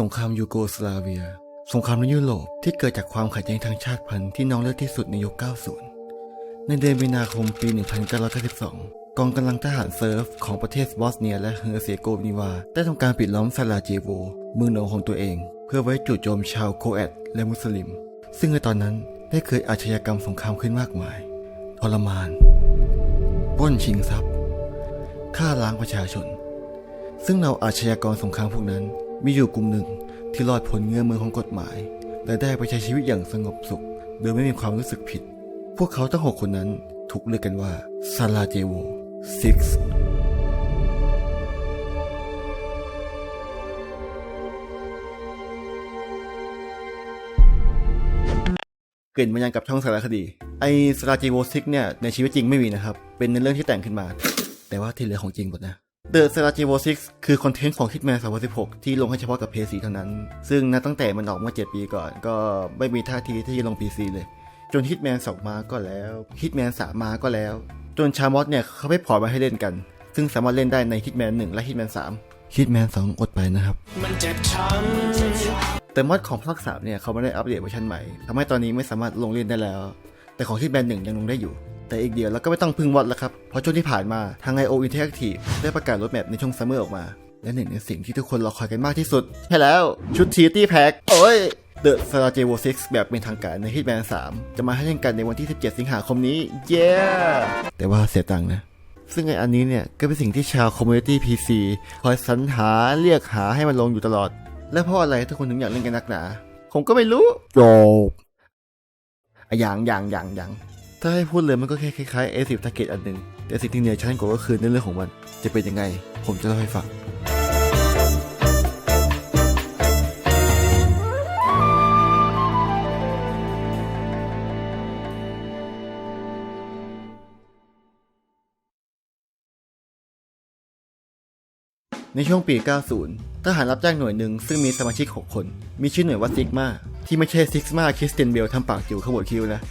สงครามยูโกสลาเวีย สงครามในยุโรปที่เกิดจากความขัดแย้งทางชาติพันธุ์ที่น้องเลือดที่สุดในยุค 90 ในเดือนมีนาคมปี 1992 กองกำลังทหารเซิร์ฟของประเทศบอสเนียและเฮอร์เซโกวีนาได้ทำการปิดล้อมซาลาเจโวเมืองหลวงของตัวเอง เพื่อไว้จู่โจมชาวโคแอตและมุสลิม ซึ่งในตอนนั้นได้เกิดอาชญากรรมสงครามขึ้นมากมาย ทรมานปล้นชิงทรัพย์ ฆ่าล้างประชาชน ซึ่งเหล่าอาชญากรสงครามพวกนั้น มีอยู่กลุ่มหนึ่งที่รอดพ้นเงื้อมือของกฎหมาย และได้ไปใช้ชีวิตอย่างสงบสุข โดยไม่มีความรู้สึกผิด พวกเขาทั้งหกคนนั้นถูกเรียกกันว่าซาลาเจโวซิกส์เกิดมายังกับช่องสารคดี ไอซาลาเจโวซิกเนี่ยในชีวิตจริงไม่มีนะครับ เป็นในเรื่องที่แต่งขึ้นมา แต่ว่าที่เหลือของจริงหมดนะ The s a r a j e v o 6 คือคอนเทนต์ของ Hitman 2016 ที่ลงให้เฉพาะกับ PS4 เท่านั้น ซึ่งนับตั้งแต่มันออกมื่อ7ปีก่อน ก็ไม่มีท่าทีที่จะลง PC เลย จน Hitman 2 มาก็แล้ว Hitman 3 มาก็แล้ว จนชามอสเนี่ยเขาไม่พอร์ตมาให้เล่นกัน ซึ่งสามารถเล่นได้ใน Hitman 1 และ Hitman 3 Hitman 2 อดไปนะครับ มันเจ็บช้แต่มอดของภาค3เนี่ยเขาไม่ได้อัปเดตเวอร์ชันใหม่ทำให้ตอนนี้ไม่สามารถลงเล่นได้แล้ว แต่ของที่แบรนด์หนึ่งยังลงได้อยู่ แต่อีกเดียวเราก็ไม่ต้องพึ่งวอดแล้วครับ เพราะช่วงที่ผ่านมาทาง IO Interactive ได้ประกาศรถแมพในช่วงซัมเมอร์ออกมา และหนึ่งในสิ่งที่ทุกคนรอคอยกันมากที่สุด ใช่แล้วชุดทีตี้แพ็คโอ้ย The Sarajevo 6แบบเป็นทางการใน Hitman 3 จะมาให้เล่นกันในวันที่ 17 สิงหาคมนี้ เย้แต่ว่าเสียตังค์นะซึ่งไออันนี้เนี่ยก็เป็นสิ่งที่ชาวคอมมูนิตี้ PC คอยสรรหาเรียกหาให้มันลงอยู่ตลอด และเพราะอะไรทุกคนถึงอยากเล่นกันนักหนา ผมก็ไม่รู้จบอะอย่างอย่างอย่างอย่าง ถ้าให้พูดเลยมันก็แค่คล้ายๆ A10 Target อันหนึ่งแต่สิ่งที่เหนือชั้นกว่าก็คือในเรื่องของมัน จะเป็นยังไง ผมจะเล่าให้ฟังในช่วงปี 90 ทหารรับจ้างหน่วยหนึ่งซึ่งมีสมาชิก 6 คน มีชื่อหน่วยว่าซิกมาที่ไม่ใช่ซิกมาคริสเตียนเบลทำปากจิ๋วขบวดคิ้วนะ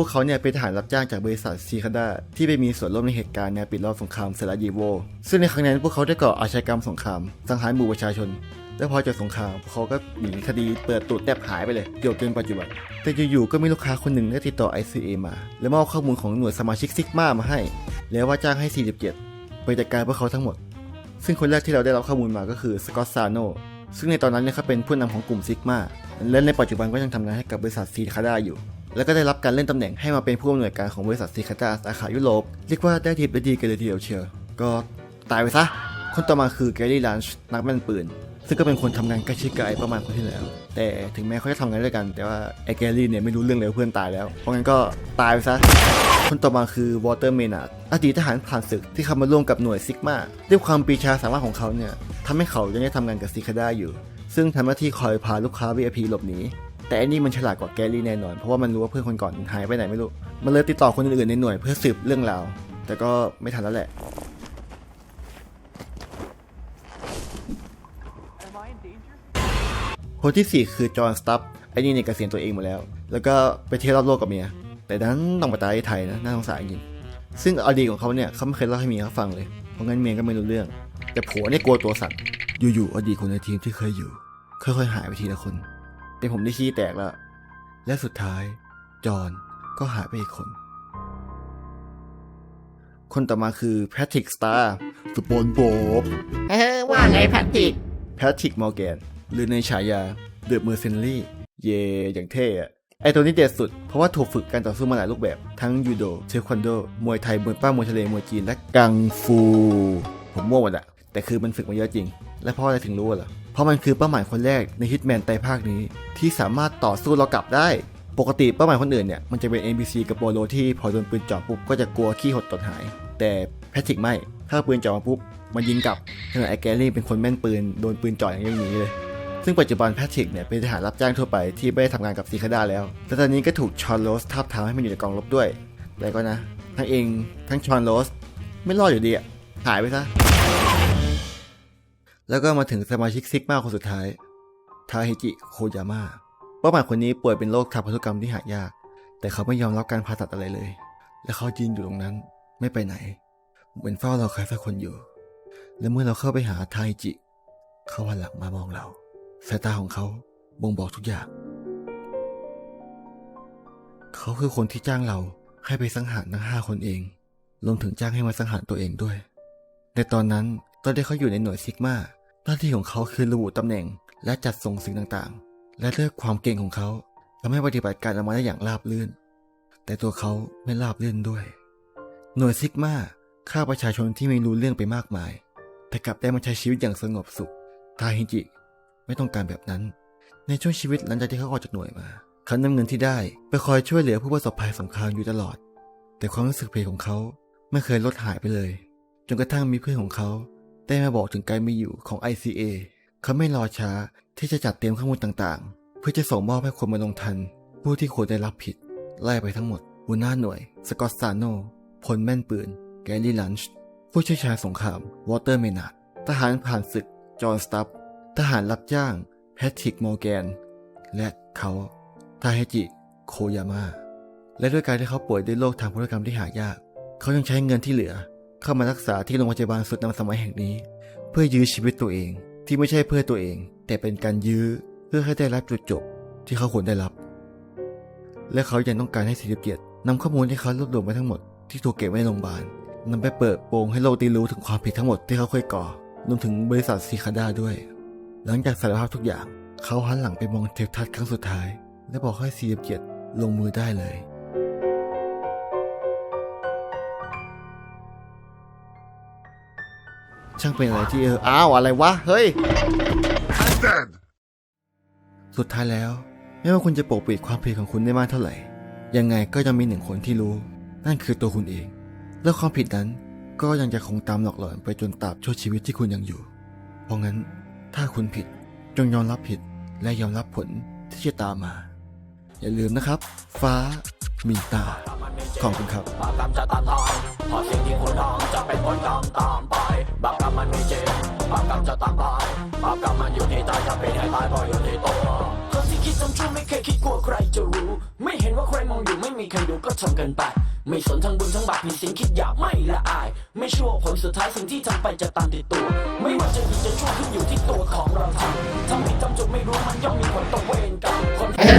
พวกเขาเนี่ยเป็นทหารรับจ้างจากบริษัทซีคาดาที่ไปมีส่วนร่วมในเหตุการณ์แนวปิดล้อมสงครามเซราเยโว ซึ่งในครั้งนั้นพวกเขาได้ก่ออาชญากรรมสงครามสังหารหมู่ประชาชน และพอจบสงครามพวกเขาก็หนีคดีเปิดตูดแทบหายไปเลยเกี่ยวจนปัจจุบัน แต่อยู่ๆก็มีลูกค้าคนหนึ่งได้ติดต่อ ICA มา และมอบข้อมูลของหน่วยสมาชิกซิกมามาให้ แล้วว่าจ้างให้ 47 ไปจัดการพวกเขาทั้งหมด ซึ่งคนแรกที่เราได้รับข้อมูลมาก็คือสกอตซาโนซึ่งในตอนนั้นเนี่ยเขาเป็นผู้นำของกลุ่มซิกมา และในปัจจุบันก็ยังทำงานให้กับบริษัทซีคาดาอยู่ แล้วก็ได้รับการเล่นตำแหน่งให้มาเป็นผู้อำนวยการของบริษัทซีคาดาสาขายุโรปเรียกว่าได้ดีได้ดีกันเลยทีเดียวเชียวก็ตายไปซะคนต่อมาคือแกรี่ลันช์นักแม่นปืน ซึ่งก็เป็นคนทำงานใกล้ชิดกับไอ้ประมาณคนที่แล้ว แต่ถึงแม้เขาจะทำงานด้วยกัน แต่ว่าไอ้แกรี่เนี่ยไม่รู้เรื่องเลยว่าเพื่อนตายแล้ว เพราะงั้นก็ตายไปซะคนต่อมาคือวอเตอร์เมนาร์ดอดีตทหารผ่านศึกที่เข้ามาร่วมกับหน่วยซิกมาด้วยความปีชาสามารถของเขาเนี่ยทำให้เขายังได้ทำงานกับซิคาด้าอยู่ ซึ่งทำหน้าที่คอยพาลูกค้า VIP หลบหนีแต่อันนี้มันฉลาดกว่าแกรี่แน่นอน เพราะว่ามันรู้ว่าเพื่อนคนก่อนหายไปไหนไม่รู้ มันเลยติดต่อคนอื่นในหน่วยเพื่อสืบเรื่องราว แต่ก็ไม่ทันแล้วแหละ คนที่ 4 คือจอห์นสตัฟไอ้นี่เนี่ยเกษียณตัวเองหมดแล้ว แล้วก็ไปเที่ยวรอบโลกกับเมีย แต่นั้นต้องมาตายที่ไทยนะน่าสงสารจริง ซึ่งอดีตของเขาเนี่ยเขาไม่เคยเล่าให้เมียเขาฟังเลย เพราะงั้นเมียก็ไม่รู้เรื่อง แต่ผัวเนี่ยกลัวตัวสั่น อยู่ๆอดีตคนในทีมที่เคยอยู่ ค่อยๆหายไปทีละคน เป็นผมที่ขี้แตกแล้ว และสุดท้าย จอห์นก็หายไปอีกคน คนต่อมาคือแพทริกสตาร์สปอนบอบเออว่าไงแพทริกแพทริกมอร์แกนหรือในฉายาเดอะเมอร์เซนลี่เยอย่างเท่อะไอตัวนี้เด็ดสุด เพราะว่าถูกฝึกการต่อสู้มาหลายรูปแบบ ทั้งยูโดเทควันโด มวยไทยมวยป้ามวยทะเลมวยจีน และกังฟู ผมมั่วหมดอะแต่คือมันฝึกมาเยอะจริง และเพราะอะไรถึงรู้เหรอ เพราะมันคือเป้าหมายคนแรกในฮิตแมนไตภาคนี้ ที่สามารถต่อสู้เรากลับได้ ปกติเป้าหมายคนอื่นเนี่ยมันจะเป็น NPC กับโปโลที่พอโดนปืนจ่อปุ๊บก็จะกลัวขี้หดตดหาย แต่แพทริกไม่ ถ้าปืนจ่อมาปุ๊บมันยิงกลับขณะไอแกรี่เป็นคนแม่นปืนโดนปืนจ่ออย่างนี้เลยซึ่งปัจจุบันแพทริกเนี่ยเป็นทหารรับจ้างทั่วไปที่ไม่ได้ทำงานกับซีคาด้าแล้ว แต่ตอนนี้ก็ถูกชอนโรสทับทามให้มาอยู่ในกองรบด้วยแต่ก็นะ ทั้งเองทั้งชอนโรสไม่รอดอยู่ดีอะหายไปซะ แล้วก็มาถึงสมาชิกซิกมาคนสุดท้าย ทาฮิจิ โคยาม่า เป้าหมายคนนี้ป่วยเป็นโรคทางพันธุกรรมที่หายาก แต่เขาไม่ยอมรับการผ่าตัดอะไรเลย และเขายืนอยู่ตรงนั้นไม่ไปไหน เหมือนเฝ้ารอใครสักคนอยู่ และเมื่อเราเข้าไปหาทาฮิจิ เขาหันหลังมามองเรา สายตาของเขาบ่งบอกทุกอย่าง เขาคือคนที่จ้างเราให้ไปสังหารทั้งห้าคนเอง รวมถึงจ้างให้มาสังหารตัวเองด้วย ในตอนนั้นตอนที่เขาอยู่ในหน่วยซิกมา หน้าที่ของเขาคือระบุตำแหน่ง และจัดส่งสิ่งต่างๆ และเลือกความเก่งของเขาทำให้ปฏิบัติการออกมาได้อย่างราบรื่น แต่ตัวเขาไม่ราบรื่นด้วย หน่วยซิกมาฆ่าประชาชนที่ไม่รู้เรื่องไปมากมาย แต่กลับได้มาใช้ชีวิตอย่างสงบสุข ทาฮิจิไม่ต้องการแบบนั้น ในช่วงชีวิตหลังจากที่เขาออกจากหน่วยมาเขานำเงินที่ได้ไปคอยช่วยเหลือผู้ประสบภัยสงครามอยู่ตลอด แต่ความรู้สึกผิดของเขาไม่เคยลดหายไปเลย จนกระทั่งมีเพื่อนของเขา ได้มาบอกถึงการมีอยู่ของ ICA เขาไม่รอช้าที่จะจัดเตรียมข้อมูลต่างๆ เพื่อจะส่งมอบให้คนมาลงทัน ผู้ที่ควรได้รับผิด ไล่ไปทั้งหมดหัวหน้าหน่วย สกอตซานโนพลแม่นปืน แกรี่ลันช์ผู้เชี่ยวชาญสงคราม วอเตอร์เมนาร์ดทหารผ่านศึก จอห์นสตับทหารรับจ้าง แพทริกมอร์แกน และเขาทาเฮจิ โคยาม่าและด้วยการที่เขาป่วยด้วยโรคทางพันธุกรรมที่หายาก เขายังใช้เงินที่เหลือ เข้ามารักษาที่โรงพยาบาลสุดนำสมัยแห่งนี้ เพื่อยื้อชีวิตตัวเองที่ไม่ใช่เพื่อตัวเอง แต่เป็นการยื้อเพื่อให้ได้รับจุดจบที่เขาควรได้รับ และเขายังต้องการให้สิริเกียรตินำข้อมูลที่เขารวบรวมไว้ทั้งหมดที่ถูกเก็บไว้ในโรงพยาบาลนำไปเปิดโปงให้โลกได้รู้ถึงความผิดทั้งหมดที่เขาเคยก่อรวมถึงบริษัทซีคาด้าด้วย หลังจากสารภาพทุกอย่าง เขาหันหลังไปมองเทปทัศน์ครั้งสุดท้าย และบอกให้สิริเกียรติลงมือได้เลย ช่างเป็นอะไรที่เอออ้าวอะไรวะ เฮ้ย dead. สุดท้ายแล้ว ไม่ว่าคุณจะปกปิดความผิดของคุณได้มากเท่าไหร่ ยังไงก็ยังมีหนึ่งคนที่รู้ นั่นคือตัวคุณเอง และความผิดนั้นก็ยังจะคงตามหลอกหลอนไปจนตราบชั่วชีวิตที่คุณยังอยู่ เพราะงั้นถ้าคุณผิดจงยอมรับผิดและยอมรับผลที่จะตามมา อย่าลืมนะครับ ฟ้ามีตา ขอบคุณครับบาปกรรมจะตามทางเพราะสิ่งที่คุณทำจะเป็นผลกรรมตามไปบาปกรรมมันมีจริงบาปกรรมจะตามไปบาปกรรมมันอยู่ที่ใจจะเป็นให้ตายเพราะอยู่ที่ตัวคนที่คิดทำชั่วไม่เคยคิดกลัวใครจะรู้ ไม่เห็นว่าใครมองอยู่ไม่มีใครดูก็ทำกันไปไม่สนทั้งบุญทั้งบาปมีสิ่งคิดอยากไม่ละอาย ไม่ชั่วผลสุดท้ายสิ่งที่ทำไปจะตามติดตัว ไม่ว่าจะดีจะชั่วขึ้นอยู่ที่ตัวของเราทำทำผิดทำจุดไม่รู้มันย่อมมีผลต่อเวรกรรมคน